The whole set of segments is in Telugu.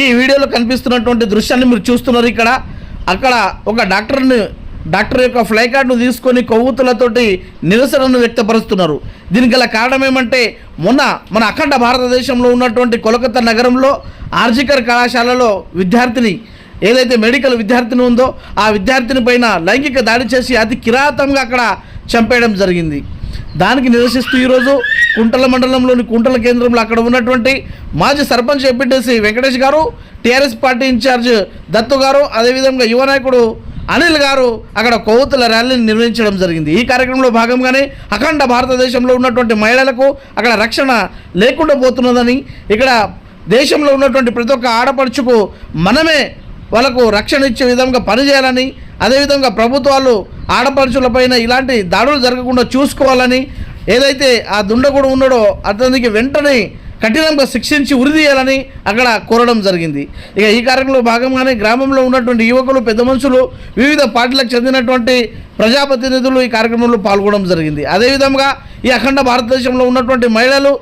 ఈ వీడియోలో కనిపిస్తున్నటువంటి దృశ్యాన్ని మీరు చూస్తున్నారు ఇక్కడ. అక్కడ ఒక డాక్టర్ని డాక్టర్ యొక్క ఫ్లై కార్డును తీసుకొని కొవ్వూతులతోటి నిరసనను వ్యక్తపరుస్తున్నారు. దీనికి గల కారణం ఏమంటే మొన్న మన అఖండ భారతదేశంలో ఉన్నటువంటి కొలకత్తా నగరంలో ఆర్జికర్ కళాశాలలో విద్యార్థిని ఏదైతే మెడికల్ విద్యార్థిని ఉందో ఆ విద్యార్థిని పైన లైంగిక దాడి చేసి అతి కిరాతంగా అక్కడ చంపేయడం జరిగింది. దానికి నిరసిస్తూ ఈరోజు కుంటల మండలంలోని కుంటల కేంద్రంలో అక్కడ ఉన్నటువంటి మాజీ సర్పంచ్ ఎంపీటీసీ వెంకటేష్ గారు టీఆర్ఎస్ పార్టీ ఇన్ఛార్జ్ దత్తు గారు అదేవిధంగా యువ నాయకుడు అనిల్ గారు అక్కడ కొవ్వొత్తుల ర్యాలీని నిర్వహించడం జరిగింది. ఈ కార్యక్రమంలో భాగంగానే అఖండ భారతదేశంలో ఉన్నటువంటి మహిళలకు అక్కడ రక్షణ లేకుండా పోతున్నదని ఇక్కడ దేశంలో ఉన్నటువంటి ప్రతి ఒక్క ఆడపడుచుకు మనమే వాళ్ళకు రక్షణ ఇచ్చే విధంగా పనిచేయాలని అదేవిధంగా ప్రభుత్వాలు ఆడపడుచులపైన ఇలాంటి దాడులు జరగకుండా చూసుకోవాలని ఏదైతే ఆ దుండగుడు ఉన్నాడో అతనికి వెంటనే కఠినంగా శిక్షించి ఉరిదీయాలని అక్కడ కోరడం జరిగింది. ఇక ఈ కార్యక్రమంలో భాగంగానే గ్రామంలో ఉన్నటువంటి యువకులు పెద్ద మనుషులు వివిధ పార్టీలకు చెందినటువంటి ప్రజాప్రతినిధులు ఈ కార్యక్రమంలో పాల్గొనడం జరిగింది. అదేవిధంగా ఈ అఖండ భారతదేశంలో ఉన్నటువంటి మహిళలు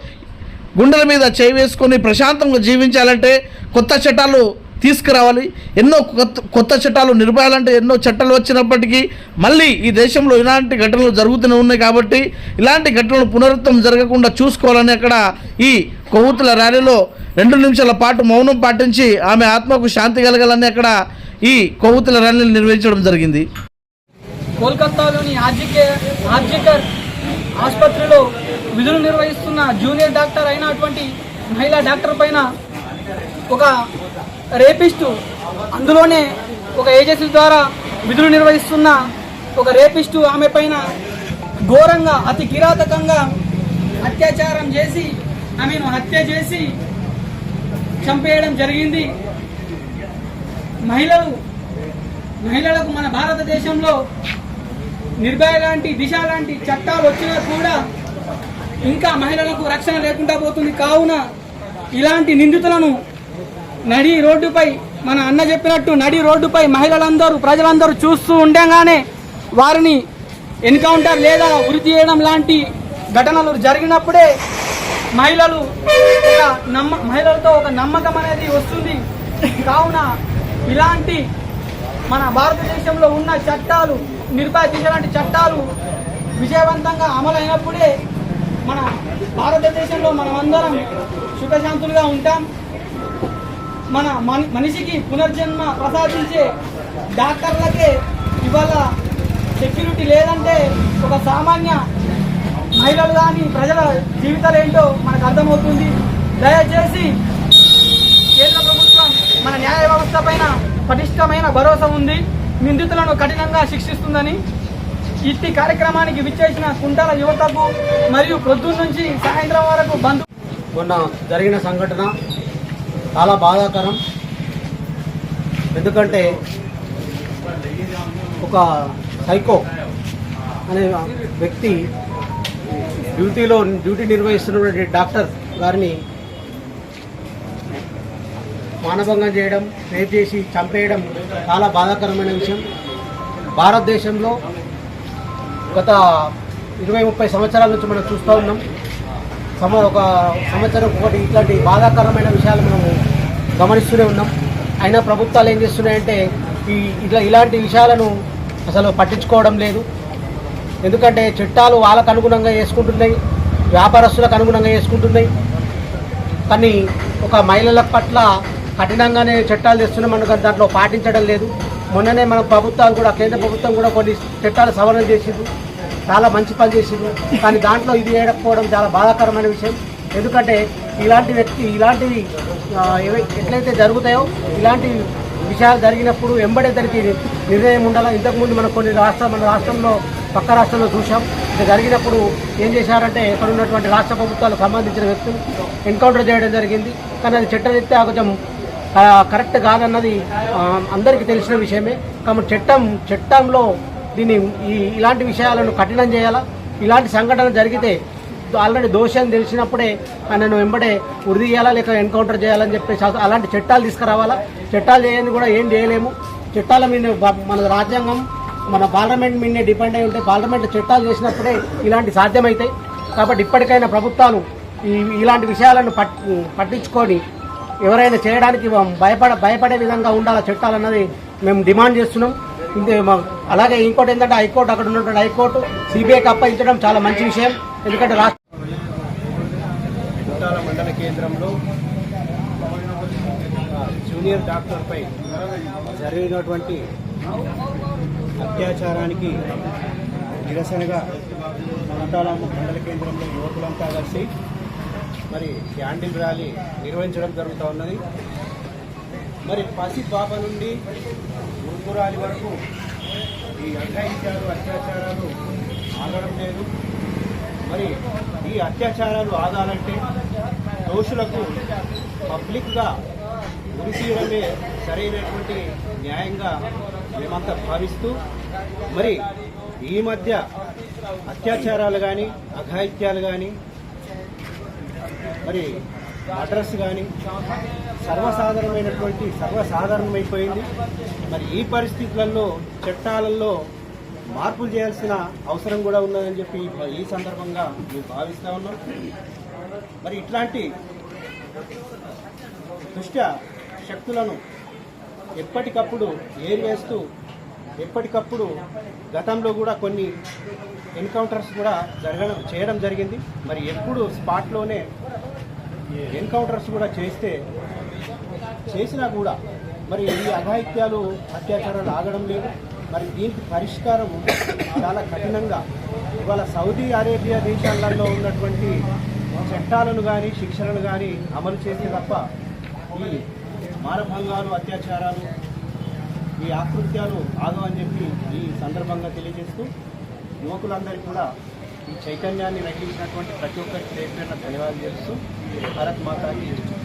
గుండెల మీద చేయి వేసుకొని ప్రశాంతంగా జీవించాలంటే కొత్త చట్టాలు తీసుకురావాలి. ఎన్నో కొత్త కొత్త చట్టాలు నిర్భయాలంటే ఎన్నో చట్టాలు వచ్చినప్పటికీ మళ్ళీ ఈ దేశంలో ఇలాంటి ఘటనలు జరుగుతూనే ఉన్నాయి కాబట్టి ఇలాంటి ఘటనలు పునరుత్వం జరగకుండా చూసుకోవాలని అక్కడ ఈ కొవ్వొత్తుల ర్యాలీలో రెండు నిమిషాల పాటు మౌనం పాటించి ఆమె ఆత్మకు శాంతి కలగాలని అక్కడ ఈ కొవ్వొత్తుల ర్యాలీని నిర్వహించడం జరిగింది. కోల్కతాలోని ఆర్జికే ఆర్జికర్ ఆసుపత్రిలో విధులు నిర్వహిస్తున్న జూనియర్ డాక్టర్ అయినటువంటి మహిళా డాక్టర్ పైన ఒక రేపిస్టు. అందులోనే ఒక ఏజెన్సీ ద్వారా విధులు నిర్వహిస్తున్న ఒక రేపిస్టు ఆమె పైన ఘోరంగా అతి కిరాతకంగా అత్యాచారం చేసి ఆమెను హత్య చేసి చంపేయడం జరిగింది. మహిళలు మహిళలకు మన భారతదేశంలో నిర్భయ లాంటి దిశ లాంటి చట్టాలు వచ్చినా కూడా ఇంకా మహిళలకు రక్షణ లేకుండా పోతుంది. కావున ఇలాంటి నిందితులను నడి రోడ్డుపై మన అన్న చెప్పినట్టు నడి రోడ్డుపై మహిళలందరూ ప్రజలందరూ చూస్తూ ఉండగానే వారిని ఎన్కౌంటర్ లేదా ఉరి తీయడం లాంటి ఘటనలు జరిగినప్పుడే మహిళలు ఒక నమ్మ మహిళలతో ఒక నమ్మకం అనేది వస్తుంది. కావున ఇలాంటి మన భారతదేశంలో ఉన్న చట్టాలు నిర్భయ లాంటి చట్టాలు విజయవంతంగా అమలైనప్పుడే మన భారతదేశంలో మనం అందరం సుఖశాంతులుగా ఉంటాం. మన మనిషికి పునర్జన్మ ప్రసాదించే డాక్టర్లకే ఇవాళ సెక్యూరిటీ లేదంటే ఒక సామాన్య మహిళలు కానీ ప్రజల జీవితాలు ఏంటో మనకు అర్థమవుతుంది. దయచేసి కేంద్ర ప్రభుత్వం మన న్యాయ వ్యవస్థ పైన పటిష్టమైన భరోసా ఉంది. నిందితులను కఠినంగా శిక్షిస్తుందని ఇట్టి కార్యక్రమానికి విచ్చేసిన కుంటాల యువతకు మరియు ప్రొద్దు నుంచి సాయంత్రం వరకు బంధు మొన్న జరిగిన సంఘటన చాలా బాధాకరం. ఎందుకంటే ఒక సైకో అనే వ్యక్తి డ్యూటీలో డ్యూటీ నిర్వహిస్తున్నటువంటి డాక్టర్ గారిని మానభంగం చేయడం రేప్ చేసి చంపేయడం చాలా బాధాకరమైన విషయం. భారతదేశంలో గత ఇరవై ముప్పై సంవత్సరాల నుంచి మనం చూస్తూ ఉన్నాం. సమ ఒక సంవత్సరం ఒకటి ఇట్లాంటి బాధాకరమైన విషయాలు మనము గమనిస్తూనే ఉన్నాం. అయినా ప్రభుత్వాలు ఏం చేస్తున్నాయంటే ఈ ఇట్లా ఇలాంటి విషయాలను అసలు పట్టించుకోవడం లేదు. ఎందుకంటే చట్టాలు వాళ్ళకు అనుగుణంగా చేసుకుంటున్నాయి వ్యాపారస్తులకు అనుగుణంగా చేసుకుంటున్నాయి. కానీ ఒక మహిళల పట్ల కఠినంగానే చట్టాలు తెస్తున్నాం మనకు దాంట్లో పాటించడం లేదు. మొన్ననే మన ప్రభుత్వాలు కూడా కేంద్ర ప్రభుత్వం కూడా కొన్ని చట్టాలు సవరణ చేసింది చాలా మంచి పని చేసింది. కానీ దాంట్లో ఇది వేయకపోవడం చాలా బాధాకరమైన విషయం. ఎందుకంటే ఇలాంటి వ్యక్తి ఇలాంటివి ఎట్లయితే జరుగుతాయో ఇలాంటి విషయాలు జరిగినప్పుడు వెంబడే దానికి నిర్ణయం ఉండాలి? ఇంతకుముందు మనం కొన్ని రాష్ట్ర మన రాష్ట్రంలో పక్క రాష్ట్రంలో చూసాం ఇది జరిగినప్పుడు ఏం చేశారంటే ఇక్కడ ఉన్నటువంటి రాష్ట్ర ప్రభుత్వాలకు సంబంధించిన వ్యక్తులు ఎన్కౌంటర్ చేయడం జరిగింది. కానీ అది చట్టరీత్యా కొంచెం ఆ, కరెక్ట్ కాదన్నది అందరికీ తెలిసిన విషయమే. కాబట్టి చట్టం చట్టంలో దీన్ని ఈ ఇలాంటి విషయాలను కఠినం చేయాలా? ఇలాంటి సంఘటన జరిగితే ఆల్రెడీ దోషం తెలిసినప్పుడే ఆయనను వెంబడే ఉరి చేయాలా లేక ఎన్కౌంటర్ చేయాలని చెప్పేసి అలాంటి చట్టాలు తీసుకురావాలా? చట్టాలు చేయని కూడా ఏం చేయలేము. చట్టాల మీద మన రాజ్యాంగం మన పార్లమెంట్ మీదనే డిపెండ్ అయి ఉంటే పార్లమెంట్ చట్టాలు చేసినప్పుడే ఇలాంటి సాధ్యమవుతాయి కాబట్టి ఇప్పటికైనా ప్రభుత్వాలు ఈ ఇలాంటి విషయాలను పట్ పట్టించుకొని ఎవరైనా చేయడానికి భయపడ భయపడే విధంగా ఉండాలా చట్టాలన్నది మేము డిమాండ్ చేస్తున్నాం. అలాగే ఇంకోటి ఏంటంటే హైకోర్టు అక్కడ ఉన్నటువంటి హైకోర్టు సిబిఐకి అప్పగించడం చాలా మంచి విషయం. ఎందుకంటే రాష్ట్ర మండల కేంద్రంలో జూనియర్ డాక్టర్పై జరిగినటువంటి అత్యాచారానికి నిరసనగా గుట్టాల మండల కేంద్రంలో యువకులంతా కలిసి మరి క్యాండిల్ ర్యాలీ నిర్వహించడం జరుగుతూ ఉన్నది. మరి పసి పాప నుండి గురుకురాలి వరకు ఈ అఘాయిత్యాలు అత్యాచారాలు ఆగడం లేదు. మరి ఈ అత్యాచారాలు ఆగాలంటే దోషులకు పబ్లిక్గా ఉరితీయడమే సరైనటువంటి న్యాయంగా మేమంతా భావిస్తూ మరి ఈ మధ్య అత్యాచారాలు కానీ అఘాయిత్యాలు కానీ మరి అడ్రస్ కానీ సర్వసాధారణమైనటువంటి సర్వసాధారణమైపోయింది. మరి ఈ పరిస్థితులలో చట్టాలలో మార్పులు చేయాల్సిన అవసరం కూడా ఉన్నదని చెప్పి ఈ- సందర్భంగా మేము భావిస్తా ఉన్నాం. మరి ఇట్లాంటి దుష్ట శక్తులను ఎప్పటికప్పుడు ఏరివేస్తూ ఎప్పటికప్పుడు గతంలో కూడా కొన్ని ఎన్కౌంటర్స్ కూడా జరగడం చేయడం జరిగింది. మరి ఎప్పుడు స్పాట్లోనే ఎన్కౌంటర్స్ కూడా చేస్తే చేసినా కూడా మరి ఈ అఘాయిత్యాలు అత్యాచారాలు ఆగడం లేదు. మరి దీనికి పరిష్కారం చాలా కఠినంగా ఇవాళ సౌదీ అరేబియా దేశాలలో ఉన్నటువంటి చట్టాలను కానీ శిక్షలను కానీ అమలు చేస్తే తప్ప ఈ మానభంగాలు అత్యాచారాలు ఈ ఆకృత్యాలు ఆగవని చెప్పి ఈ సందర్భంగా తెలియజేస్తూ యువకులందరికీ కూడా ఈ చైతన్యాన్ని రగిలించినటువంటి ప్రతి ఒక్కరికి పేరు ధన్యవాదాలు చేస్తూ भारत माता की।